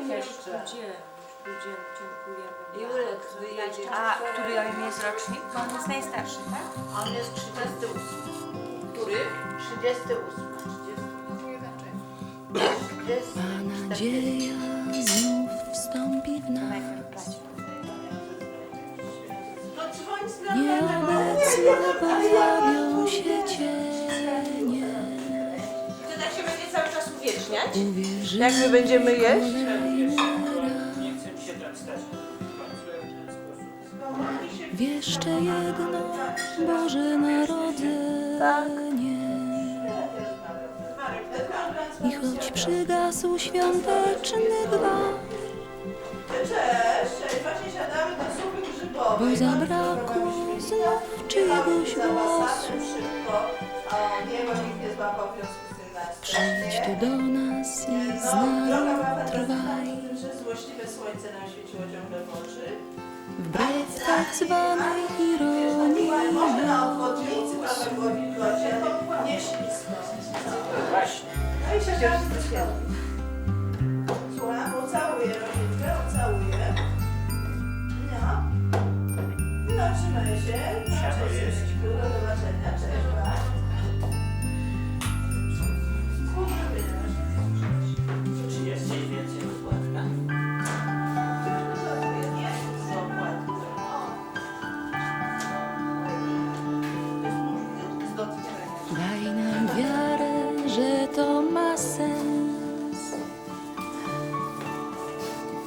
jeszcze. Dziękujemy. Jurek wyjedzie. A który jest rocznik? Bo on jest najstarszy, tak? On jest 38. Który? 38. 30. A nadzieja znów wstąpi w To nas. najpierw brać. No dzwoń z Nieobecne pojawią się cienie. To tak się będzie cały czas uwieczniać? Uwierzymy Jak my będziemy jeść? Jeszcze jedno Boże Narodzenie. I choć przygasł świąteczny grzybowej. bo zabrakło znów czyjegoś głosu. Nie, bo nikt nie złapał Przyjdź tu do nas i z droga nami trwaj. złośliwe słońce nam świeciło ciągle w oczy. Wbrew tak zwanej ironii Może na obwodnicy było wilgocie, nie ślisko. Właśnie. No i siadamy do światła. Słucham, ucałuję rodzinkę, ucałuję. No. No, trzymaj się. No. Cześć,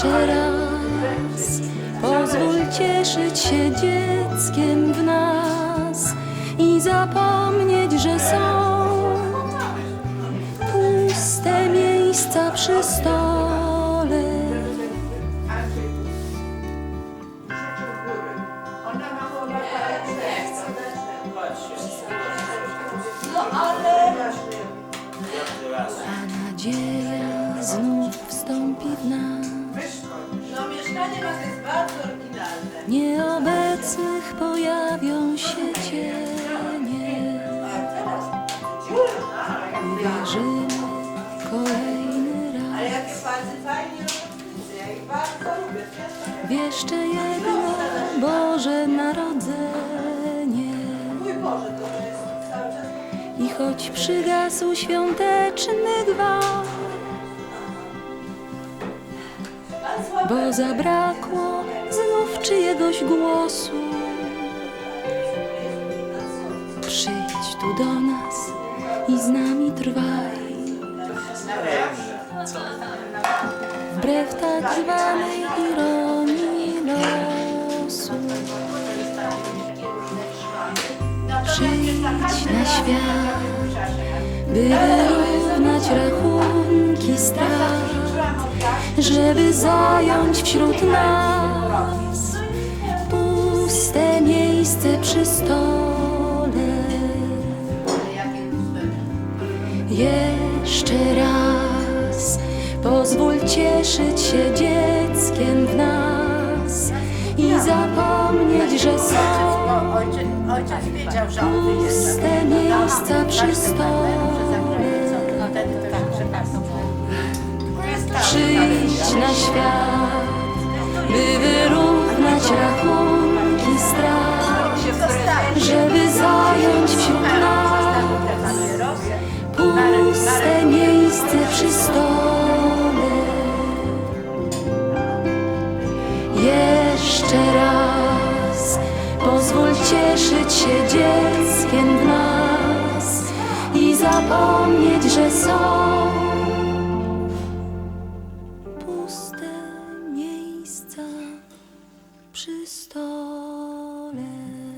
Jeszcze raz pozwól cieszyć się dzieckiem w nas i zapomnieć, że są puste miejsca przy stole. Raz. A nadzieja znów wstąpi w nas. Nieobecnych pojawią się cienie. Uwierzymy kolejny raz jakie bardzo fajnie robotnicy, ja ich bardzo lubię. w jeszcze jedno Boże Narodzenie. I choć przygasł świąteczny gwar, bo zabrakło znów czyjegoś głosu. Przyjdź tu do nas i z nami trwaj. Wbrew tak zwanej ironii losu. Przyjdź na świat, by wyrównać rachunki strat, żeby zająć wśród nas puste miejsce przy stole. Jeszcze raz pozwól cieszyć się dzieckiem w nas i zapomnieć, że są Ojciec, ojciec wiedział, że on wyjeżdża. puste miejsca przy stole. Przyjdź na świat, się dzieckiem w nas i zapomnieć, że są puste miejsca przy stole.